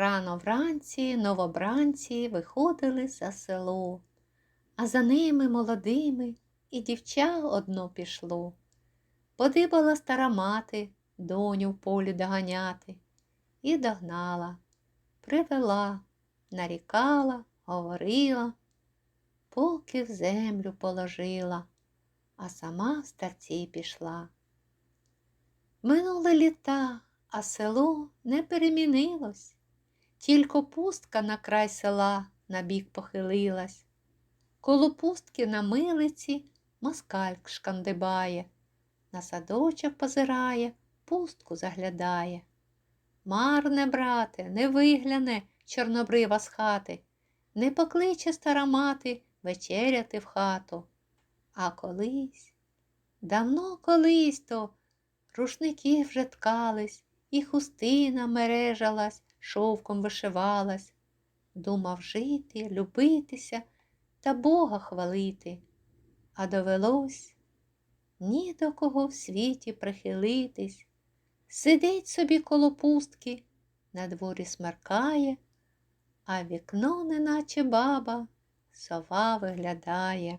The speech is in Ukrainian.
Рано вранці новобранці виходили за село, а за ними молодими і дівча одно пішло. Подибала стара мати доню в полі доганяти і догнала, привела, нарікала, говорила, поки в землю положила, а сама в старці пішла. Минули літа, а село не перемінилось, тільки пустка на край села набік похилилась. Коло пустки на милиці москаль шкандибає, на садочок позирає, пустку заглядає. Марне, брате, не вигляне чорнобрива з хати, не покличе стара мати вечеряти в хату. А колись, давно колись то рушники вже ткались, і хустина мережалась, шовком вишивалась. Думав жити, любитися та Бога хвалити, а довелось ні до кого в світі прихилитись. Сидить собі коло пустки, на дворі смеркає, а вікно, неначе баба, сова виглядає.